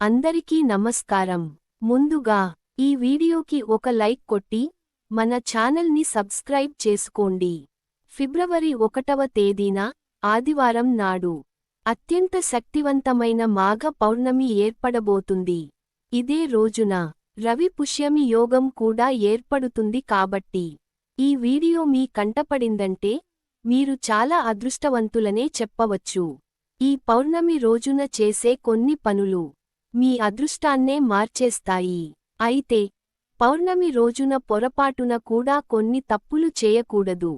అందరికీ నమస్కారం. ముందుగా ఈ వీడియోకి ఒక లైక్ కొట్టి మన ఛానల్ని సబ్స్క్రైబ్ చేసుకోండి. ఫిబ్రవరి ఒకటవ తేదీన ఆదివారం నాడు అత్యంత శక్తివంతమైన మాఘ పౌర్ణమి ఏర్పడబోతుంది. ఇదే రోజున రవి పుష్యమి యోగం కూడా ఏర్పడుతుంది కాబట్టి ఈ వీడియో మీ కంటపడిందంటే మీరు చాలా అదృష్టవంతులనే చెప్పవచ్చు. ఈ పౌర్ణమి రోజున చేసే కొన్ని పనులు మీ అదృష్టాన్నే మార్చేస్తాయి. అయితే పౌర్ణమి రోజున పొరపాటున కూడా కొన్ని తప్పులు చేయకూడదు.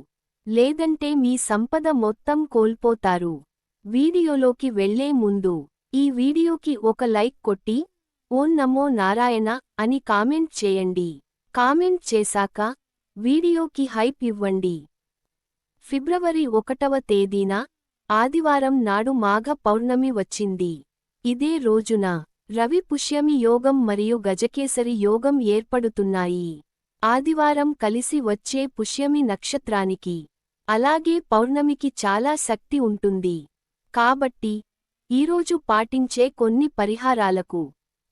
లేదంటే మీ సంపద మొత్తం కోల్పోతారు. వీడియోలోకి వెళ్ళే ముందు ఈ వీడియోకి ఒక లైక్ కొట్టి ఓం నమో నారాయణ అని కామెంట్ చేయండి. కామెంట్ చేశాక వీడియోకి హైప్ ఇవ్వండి. ఫిబ్రవరి ఒకటవ తేదీన ఆదివారం నాడు మాఘ పౌర్ణమి వచ్చింది. ఇదే రోజున. రవి పుష్యమి యోగం మరియు గజకేసరి యోగం ఏర్పడుతున్నాయి. ఆదివారం కలిసి వచ్చే పుష్యమి నక్షత్రానికి అలాగే పౌర్ణమికి చాలా శక్తి ఉంటుంది. కాబట్టి ఈరోజు పాటించే కొన్ని పరిహారాలకు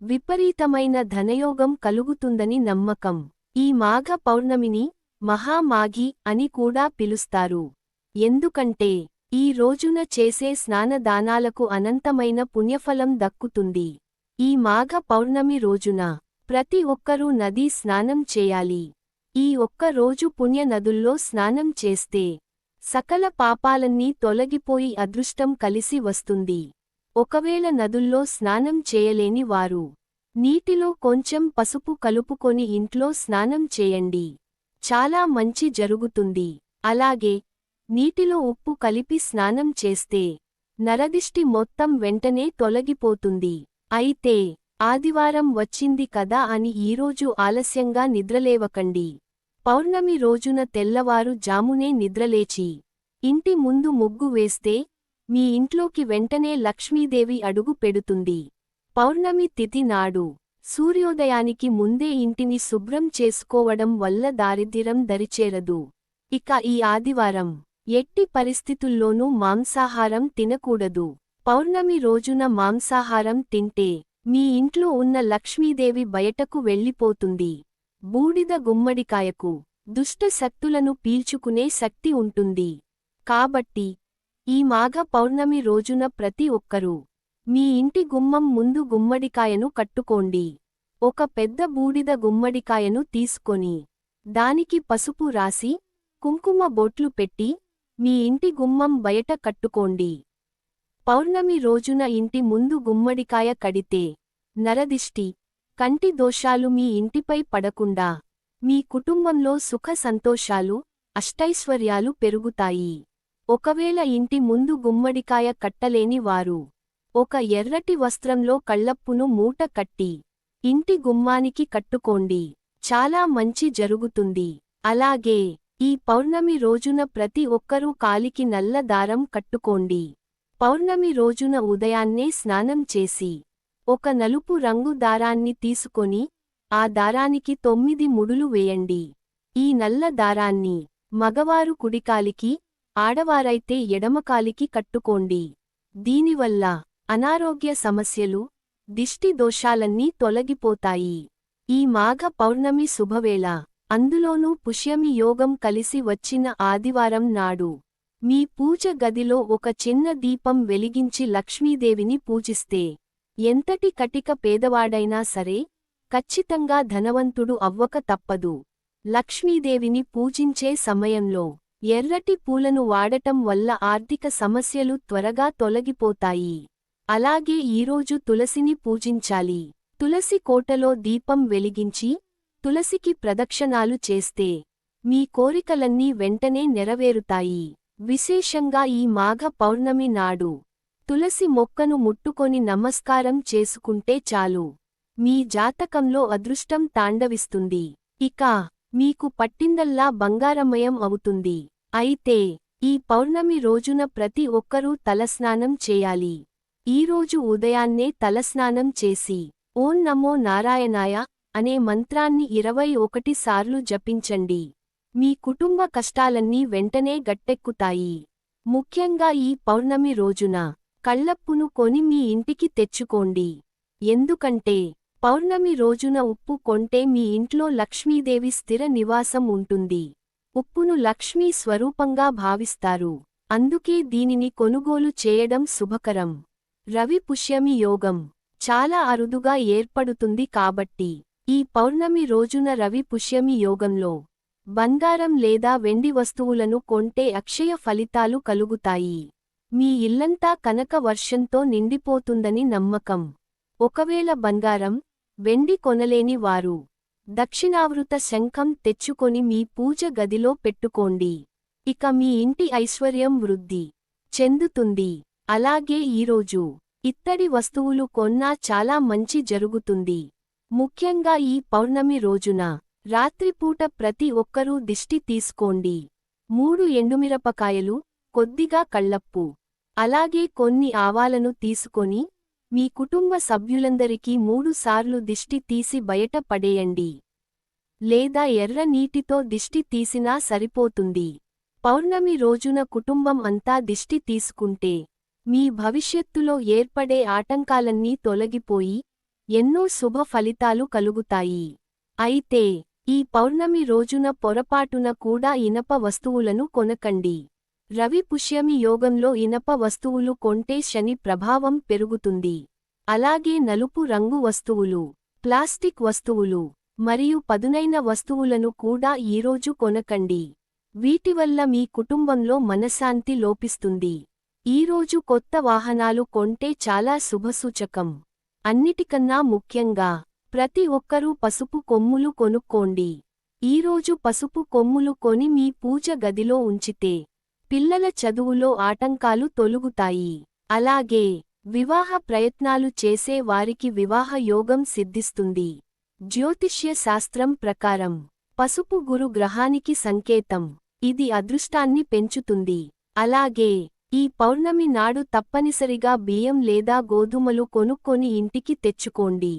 విపరీతమైన ధనయోగం కలుగుతుందని నమ్మకం. ఈ మాఘ పౌర్ణమిని మహామాఘి అని కూడా పిలుస్తారు. ఎందుకంటే ఈ రోజున చేసే స్నానదానాలకు అనంతమైన పుణ్యఫలం దక్కుతుంది. ఈ మాఘ పౌర్ణమి రోజున ప్రతి ఒక్కరూ నదీ స్నానం చేయాలి. ఈ ఒక్క రోజు పుణ్య నదుల్లో స్నానం చేస్తే సకల పాపాలన్నీ తొలగిపోయి అదృష్టం కలిసి వస్తుంది. ఒకవేళ నదుల్లో స్నానం చేయలేని వారు నీటిలో కొంచెం పసుపు కలుపుకొని ఇంట్లో స్నానం చేయండి. చాలా మంచి జరుగుతుంది. అలాగే నీటిలో ఉప్పు కలిపి స్నానం చేస్తే నరదిష్టి మొత్తం వెంటనే తొలగిపోతుంది. అయితే ఆదివారం వచ్చింది కదా అని ఈరోజు ఆలస్యంగా నిద్రలేవకండి. పౌర్ణమి రోజున తెల్లవారు జామునే నిద్రలేచి ఇంటి ముందు ముగ్గు వేస్తే మీ ఇంట్లోకి వెంటనే లక్ష్మీదేవి అడుగు పెడుతుంది. పౌర్ణమి తిథి నాడు సూర్యోదయానికి ముందే ఇంటిని శుభ్రం చేసుకోవడం వల్ల దారిద్ర్యం దరిచేరదు. ఇక ఈ ఆదివారం ఎట్టి పరిస్థితుల్లోనూ మాంసాహారం తినకూడదు. పౌర్ణమి రోజున మాంసాహారం తింటే మీ ఇంట్లో ఉన్న లక్ష్మీదేవి బయటకు వెళ్ళిపోతుంది. బూడిద గుమ్మడికాయకు దుష్ట శక్తులను పీల్చుకునే శక్తి ఉంటుంది. కాబట్టి ఈ మాఘ పౌర్ణమి రోజున ప్రతి ఒక్కరూ మీ ఇంటి గుమ్మం ముందు గుమ్మడికాయను కట్టుకోండి. ఒక పెద్ద బూడిద గుమ్మడికాయను తీసుకొని దానికి పసుపు రాసి కుంకుమ బొట్లు పెట్టి మీ ఇంటి గుమ్మం బయట కట్టుకోండి. పౌర్ణమి రోజున ఇంటి ముందు గుమ్మడికాయ కడితే నరదిష్టి కంటి దోషాలు మీ ఇంటిపై పడకుండా మీ కుటుంబంలో సుఖ సంతోషాలు అష్టైశ్వర్యాలు పెరుగుతాయి. ఒకవేళ ఇంటి ముందు గుమ్మడికాయ కట్టలేని వారు ఒక ఎర్రటి వస్త్రంలో కళ్ళప్పును మూట కట్టి ఇంటి గుమ్మానికి కట్టుకోండి. చాలా మంచి జరుగుతుంది. అలాగే ఈ పౌర్ణమి రోజున ప్రతి ఒక్కరూ కాలికి నల్ల దారం కట్టుకోండి. పౌర్ణమి రోజున ఉదయాన్నే స్నానం చేసి ఒక నలుపు రంగు దారాన్ని తీసుకొని ఆ దారానికి తొమ్మిది ముడులు వేయండి. ఈ నల్ల దారాన్ని మగవారు కుడికాలికి ఆడవారైతే ఎడమకాలికి కట్టుకోండి. దీనివల్ల అనారోగ్య సమస్యలు దిష్టి దోషాలన్నీ తొలగిపోతాయి. ఈ మాఘ పౌర్ణమి శుభవేళ. అందులోనూ పుష్యమి యోగం కలిసి వచ్చిన ఆదివారం నాడు. మీ పూజ గదిలో ఒక చిన్న దీపం వెలిగించి లక్ష్మీదేవిని పూజిస్తే ఎంతటి కటిక పేదవాడైనా సరే ఖచ్చితంగా ధనవంతుడు అవ్వక తప్పదు. లక్ష్మీదేవిని పూజించే సమయంలో ఎర్రటి పూలను వాడటం వల్ల ఆర్థిక సమస్యలు త్వరగా తొలగిపోతాయి. అలాగే ఈరోజు తులసిని పూజించాలి. తులసి కోటలో దీపం వెలిగించి తులసికి ప్రదక్షిణాలు చేస్తే మీ కోరికలన్నీ వెంటనే నెరవేరుతాయి. విశేషంగా ఈ మాఘ పౌర్ణమి నాడు తులసి మొక్కను ముట్టుకొని నమస్కారం చేసుకుంటే చాలు. మీ జాతకంలో అదృష్టం తాండవిస్తుంది. ఇక మీకు పట్టిందల్లా బంగారమయం అవుతుంది. అయితే ఈ పౌర్ణమి రోజున ప్రతి ఒక్కరూ తలస్నానం చేయాలి. ఈరోజు ఉదయాన్నే తలస్నానం చేసి ఓం నమో నారాయణాయ అనే మంత్రాన్ని ఇరవై ఒకటి సార్లు జపించండి. మీ కుటుంబ కష్టాలన్నీ వెంటనే గట్టెక్కుతాయి. ముఖ్యంగా ఈ పౌర్ణమి రోజున కళ్ళప్పును కొని మీ ఇంటికి తెచ్చుకోండి. ఎందుకంటే పౌర్ణమి రోజున ఉప్పు కొంటే మీ ఇంట్లో లక్ష్మీదేవి స్థిర నివాసం ఉంటుంది. ఉప్పును లక్ష్మీ స్వరూపంగా భావిస్తారు. అందుకే దీనిని కొనుగోలు చేయడం శుభకరం. రవి పుష్యమి యోగం చాలా అరుదుగా ఏర్పడుతుంది కాబట్టి ఈ పౌర్ణమి రోజున రవి పుష్యమి యోగంలో బంగారం లేదా వెండి వస్తువులను కొంటే అక్షయ ఫలితాలు కలుగుతాయి. మీ ఇల్లంతా కనక వర్షంతో నిండిపోతుందని నమ్మకం. ఒకవేళ బంగారం వెండి కొనలేని వారు దక్షిణావృత శంఖం తెచ్చుకొని మీ పూజ గదిలో పెట్టుకోండి. ఇక మీ ఇంటి ఐశ్వర్యం వృద్ధి చెందుతుంది. అలాగే ఈరోజు ఇత్తడి వస్తువులు కొన్నా చాలా మంచి జరుగుతుంది. ముఖ్యంగా ఈ పౌర్ణమి రోజున రాత్రిపూట ప్రతి ఒక్కరూ దిష్టి తీసుకోండి. మూడు ఎండుమిరపకాయలు కొద్దిగా కళ్ళప్పు. అలాగే కొన్ని ఆవాలను తీసుకొని మీ కుటుంబ సభ్యులందరికీ మూడుసార్లు దిష్టి తీసి బయట పడేయండి. లేదా ఎర్ర నీటితో దిష్టి తీసినా సరిపోతుంది. పౌర్ణమి రోజున కుటుంబం అంతా దిష్టి తీసుకుంటే మీ భవిష్యత్తులో ఏర్పడే ఆటంకాలన్నీ తొలగిపోయి ఎన్నో శుభ ఫలితాలు కలుగుతాయి. అయితే ఈ పౌర్ణమి రోజున పొరపాటున కూడా ఇనప వస్తువులను కొనకండి. రవి పుష్యమి యోగంలో ఇనప వస్తువులు కొంటే శని ప్రభావం పెరుగుతుంది. అలాగే నలుపు రంగు వస్తువులు ప్లాస్టిక్ వస్తువులు మరియు పదునైన వస్తువులను కూడా ఈరోజు కొనకండి. వీటివల్ల మీ కుటుంబంలో మనశాంతి లోపిస్తుంది. ఈరోజు కొత్త వాహనాలు కొంటే చాలా శుభసూచకం. అన్నిటికన్నా ముఖ్యంగా ప్రతి ఒక్కరూ పసుపు కొమ్ములు కొనుక్కోండి. ఈరోజు పసుపు కొమ్ములు కొని మీ పూజ గదిలో ఉంచితే పిల్లల చదువులో ఆటంకాలు తొలుగుతాయి. అలాగే వివాహ ప్రయత్నాలు చేసే వారికి వివాహ యోగం సిద్ధిస్తుంది. జ్యోతిష్య శాస్త్రం ప్రకారం పసుపు గురు గ్రహానికి సంకేతం. ఇది అదృష్టాన్ని పెంచుతుంది. అలాగే ఈ పౌర్ణమి నాడు తప్పనిసరిగా బియ్యం లేదా గోధుమలు కొనుక్కొని ఇంటికి తెచ్చుకోండి.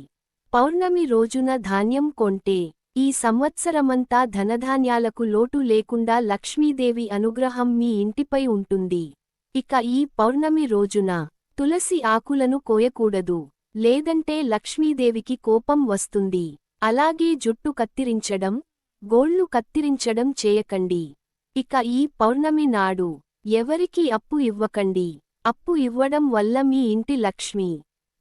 పౌర్ణమి రోజున ధాన్యం కొంటే ఈ సంవత్సరమంతా ధనధాన్యాలకు లోటు లేకుండా లక్ష్మీదేవి అనుగ్రహం మీ ఇంటిపై ఉంటుంది. ఇక ఈ పౌర్ణమి రోజున తులసి ఆకులను కోయకూడదు లేదంటే లక్ష్మీదేవికి కోపం వస్తుంది. అలాగే జుట్టు కత్తిరించడం గోళ్ళు కత్తిరించడం చేయకండి. ఇక ఈ పౌర్ణమి నాడు ఎవరికీ అప్పు ఇవ్వకండి. అప్పు ఇవ్వడం వల్ల మీ ఇంటి లక్ష్మి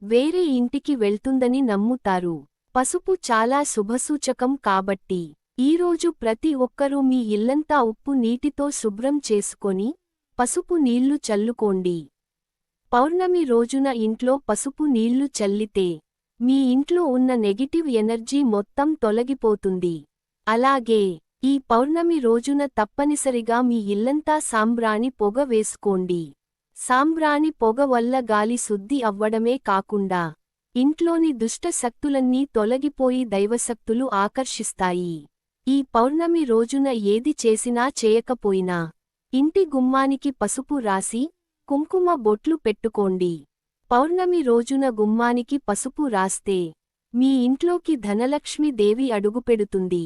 వేరే ఇంటికి వెళ్తుందని నమ్ముతారు. పసుపు చాలా శుభసూచకం కాబట్టి ఈరోజు ప్రతి ఒక్కరూ మీ ఇల్లంతా ఉప్పు నీటితో శుభ్రం చేసుకొని పసుపు నీళ్ళు చల్లుకోండి. పౌర్ణమి రోజున ఇంట్లో పసుపు నీళ్ళు చల్లితే మీ ఇంట్లో ఉన్న నెగిటివ్ ఎనర్జీ మొత్తం తొలగిపోతుంది. అలాగే ఈ పౌర్ణమి రోజున తప్పనిసరిగా మీ ఇల్లంతా సాంబ్రాణి పొగ వేసుకోండి. సాంబ్రాణి పొగ వల్ల గాలి శుద్ధి అవ్వడమే కాకుండా ఇంట్లోని దుష్ట శక్తులన్నీ తొలగిపోయి దైవశక్తులు ఆకర్షిస్తాయి. ఈ పౌర్ణమి రోజున ఏది చేసినా చేయకపోయినా ఇంటి గుమ్మానికి పసుపు రాసి కుంకుమ బొట్లు పెట్టుకోండి. పౌర్ణమి రోజున గుమ్మానికి పసుపు రాస్తే మీ ఇంట్లోకి ధనలక్ష్మి దేవి అడుగుపెడుతుంది.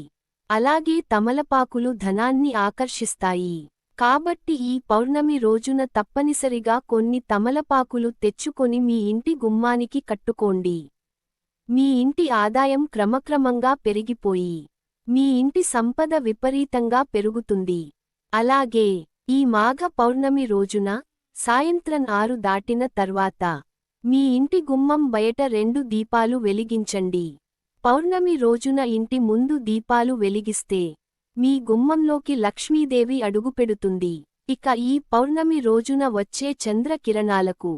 అలాగే తమలపాకులు ధనాన్ని ఆకర్షిస్తాయి. కాబట్టి ఈ పౌర్ణమి రోజున తప్పనిసరిగా కొన్ని తమలపాకులు తెచ్చుకొని మీ ఇంటి గుమ్మానికి కట్టుకోండి. మీ ఇంటి ఆదాయం క్రమక్రమంగా పెరిగిపోయి మీ ఇంటి సంపద విపరీతంగా పెరుగుతుంది. అలాగే ఈ మాఘ పౌర్ణమి రోజున సాయంత్రం ఆరు దాటిన తర్వాత మీ ఇంటి గుమ్మం బయట రెండు దీపాలు వెలిగించండి. పౌర్ణమి రోజున ఇంటి ముందు దీపాలు వెలిగిస్తే మీ గుమ్మంలోకి లక్ష్మీదేవి అడుగుపెడుతుంది. ఇక ఈ పౌర్ణమి రోజున వచ్చే చంద్ర కిరణాలకు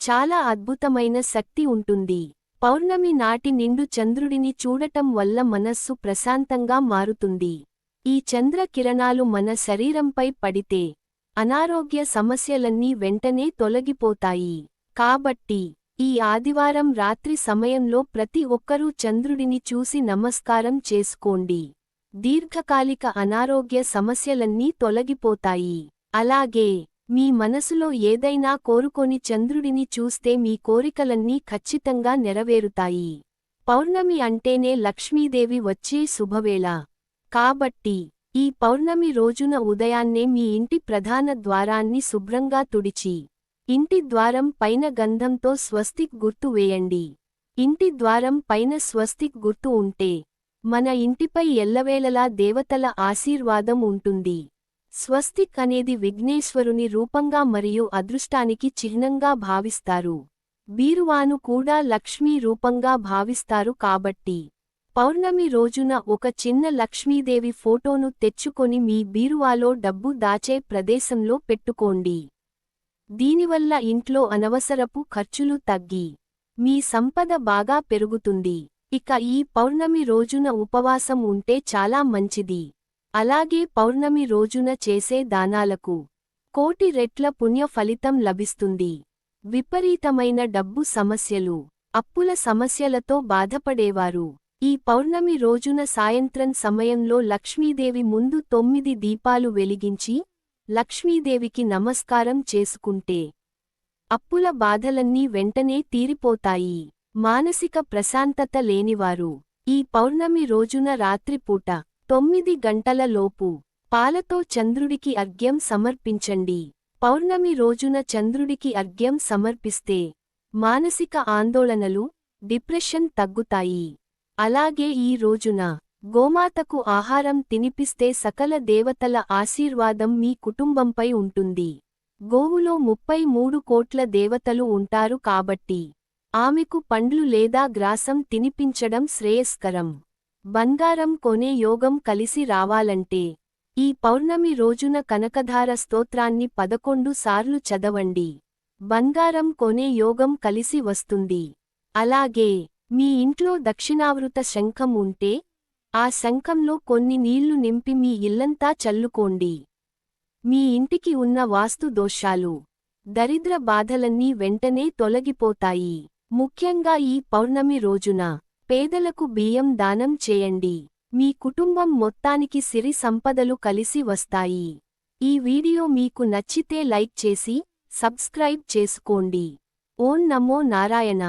చాలా అద్భుతమైన శక్తి ఉంటుంది. పౌర్ణమి నాటి నిండు చంద్రుడిని చూడటం వల్ల మనస్సు ప్రశాంతంగా మారుతుంది. ఈ చంద్ర కిరణాలు మన శరీరంపై పడితే అనారోగ్య సమస్యలన్నీ వెంటనే తొలగిపోతాయి. కాబట్టి ఈ ఆదివారం రాత్రి సమయంలో ప్రతి ఒక్కరూ చంద్రుడిని చూసి నమస్కారం చేసుకోండి. దీర్ఘకాలిక అనారోగ్య సమస్యలన్నీ తొలగిపోతాయి. అలాగే మీ మనసులో ఏదైనా కోరుకొని చంద్రుడిని చూస్తే మీ కోరికలన్నీ ఖచ్చితంగా నెరవేరుతాయి. పౌర్ణమి అంటేనే లక్ష్మీదేవి వచ్చే శుభవేళ. కాబట్టి ఈ పౌర్ణమి రోజున ఉదయాన్నే మీ ఇంటి ప్రధాన ద్వారాన్ని శుభ్రంగా తుడిచి ఇంటి ద్వారం పైన గంధంతో స్వస్తిక్ గుర్తు వేయండి. ఇంటి ద్వారం పైన స్వస్తిక్ గుర్తు ఉంటే మన ఇంటిపై ఎల్లవేళలా దేవతల ఆశీర్వాదం ఉంటుంది. స్వస్తిక్ అనేది విఘ్నేశ్వరుని రూపంగా మరియు అదృష్టానికి చిహ్నంగా భావిస్తారు. బీరువాను కూడా లక్ష్మీ రూపంగా భావిస్తారు కాబట్టి. పౌర్ణమి రోజున ఒక చిన్న లక్ష్మీదేవి ఫోటోను తెచ్చుకొని మీ బీరువాలో డబ్బు దాచే ప్రదేశంలో పెట్టుకోండి. దీనివల్ల ఇంట్లో అనవసరపు ఖర్చులు తగ్గి మీ సంపద బాగా పెరుగుతుంది. ఇక ఈ పౌర్ణమి రోజున ఉపవాసం ఉంటే చాలా మంచిది. అలాగే పౌర్ణమి రోజున చేసే దానాలకు కోటి రెట్ల పుణ్య ఫలితం లభిస్తుంది. విపరీతమైన డబ్బు సమస్యలు అప్పుల సమస్యలతో బాధపడేవారు. ఈ పౌర్ణమి రోజున సాయంత్రం సమయంలో లక్ష్మీదేవి ముందు తొమ్మిది దీపాలు వెలిగించి లక్ష్మీదేవికి నమస్కారం చేసుకుంటే అప్పుల బాధలన్నీ వెంటనే తీరిపోతాయి. మానసిక ప్రశాంతత లేనివారు. ఈ పౌర్ణమి రోజున రాత్రిపూట తొమ్మిది గంటల లోపు పాలతో చంద్రుడికి అర్ఘ్యం సమర్పించండి. పౌర్ణమి రోజున చంద్రుడికి అర్ఘ్యం సమర్పిస్తే మానసిక ఆందోళనలు డిప్రెషన్ తగ్గుతాయి. అలాగే ఈ రోజున గోమాతకు ఆహారం తినిపిస్తే సకల దేవతల ఆశీర్వాదం మీ కుటుంబంపై ఉంటుంది. గోవులో ముప్పై మూడు కోట్ల దేవతలు ఉంటారు కాబట్టి ఆమెకు పండ్లు లేదా గ్రాసం తినిపించడం శ్రేయస్కరం. బంగారం కొనే యోగం కలిసి రావాలంటే ఈ పౌర్ణమి రోజున కనకధార స్తోత్రాన్ని పదకొండు సార్లు చదవండి. బంగారం కొనే యోగం కలిసి వస్తుంది. అలాగే మీ ఇంట్లో దక్షిణావృత శంఖం ఉంటే ఆ శంఖంలో కొన్ని నీళ్ళు నింపి మీ ఇల్లంతా చల్లుకోండి. మీ ఇంటికి ఉన్న వాస్తు దోషాలు దరిద్ర బాధలన్నీ వెంటనే తొలగిపోతాయి. ముఖ్యంగా ఈ పౌర్ణమి రోజున పేదలకు బియ్యం దానం చేయండి. మీ కుటుంబం మొత్తానికి సిరి సంపదలు కలిసి వస్తాయి. ఈ వీడియో మీకు నచ్చితే లైక్ చేసి సబ్స్క్రైబ్ చేసుకోండి. ఓం నమో నారాయణ.